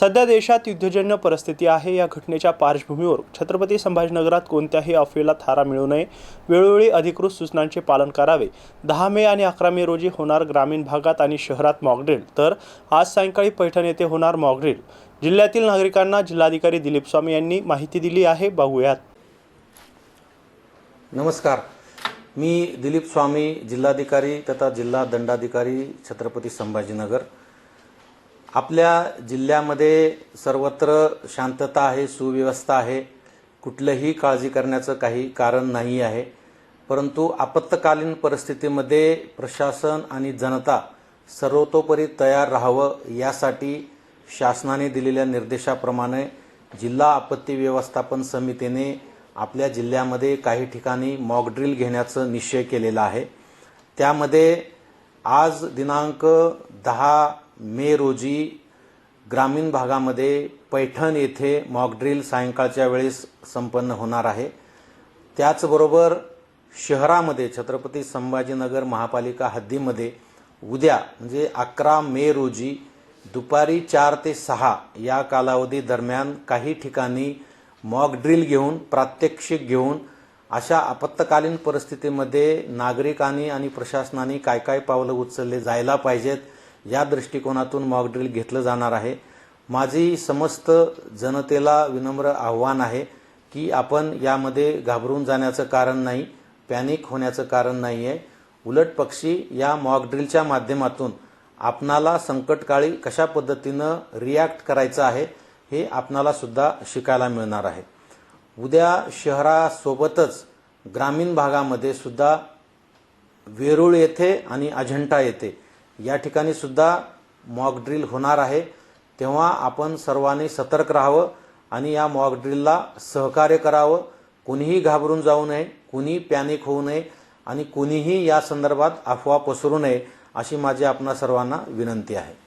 सध्या देशात युद्धजन्य परिस्थिती आहे. या घटनेच्या पार्श्वभूमीवर छत्रपती संभाजीनगरात कोणत्याही अफवेला थारा मिळू नये. वेळोवेळी अधिकृत सूचनांचे पालन करावे. दहा मे आणि अकरा मे रोजी होणार ग्रामीण भागात आणि शहरात मॉकड्रिल तर आज सायंकाळी पैठण येथे होणार मॉकड्रिल जिल्ह्यातील नागरिकांना जिल्हाधिकारी दिलीप स्वामी यांनी माहिती दिली आहे. बघूयात. नमस्कार. मी दिलीप स्वामी जिल्हाधिकारी तथा जिल्हा दंडाधिकारी छत्रपती संभाजीनगर. आपल्या जिल्ह्यामध्ये सर्वत्र शांतता आहे सुव्यवस्था आहे. कुठलंही काळजी करण्याचं काही कारण नाही आहे. परंतु आपत्कालीन परिस्थितीमध्ये प्रशासन आणि जनता सर्वतोपरी तयार राहावं यासाठी शासनाने दिलेल्या निर्देशाप्रमाणे जिल्हा आपत्ती व्यवस्थापन समितीने आपल्या जिल्ह्यामध्ये काही ठिकाणी मॉकड्रिल घेण्याचं निश्चय केलेला आहे. त्यामध्ये आज दिनांक दहा मे रोजी ग्रामीण भागामध्ये पैठण येथे मॉकड्रिल सायंकाळच्या वेळेस संपन्न होणार आहे. त्याचबरोबर शहरामध्ये छत्रपती संभाजीनगर महापालिका हद्दीमध्ये उद्या म्हणजे अकरा मे रोजी दुपारी चार ते सहा या कालावधी दरम्यान काही ठिकाणी मॉकड्रिल घेऊन प्रात्यक्षिक घेऊन अशा आपत्कालीन परिस्थितीमध्ये नागरिकांनी आणि प्रशासनाने काय काय पावलं उचलले जायला पाहिजेत या दृष्टिकोनातून मॉकड्रिल घेतलं जाणार आहे. माझी समस्त जनतेला विनम्र आव्हान आहे की आपण यामध्ये घाबरून जाण्याचं कारण नाही पॅनिक होण्याचं कारण नाही आहे उलट पक्षी या मॉकड्रिलच्या माध्यमातून आपणाला संकटकाळी कशा पद्धतीनं रिॲक्ट करायचं आहे हे आपणाला सुद्धा शिकायला मिळणार आहे. उद्या शहरासोबतच ग्रामीण भागामध्ये सुद्धा वेरूळ येथे आणि अजंठा येथे या ठिकाणी सुद्धा मॉक ड्रिल होणार आहे. तेव्हा आपण सर्वांनी सतर्क राहावं आणि या मॉक ड्रिलला सहकार्य करावं. कुणीही घाबरून जाऊ नये कुणी पॅनिक होऊ नये आणि कुणीही या संदर्भात अफवा पसरू नये अशी माझी आपणा सर्वांना विनंती आहे.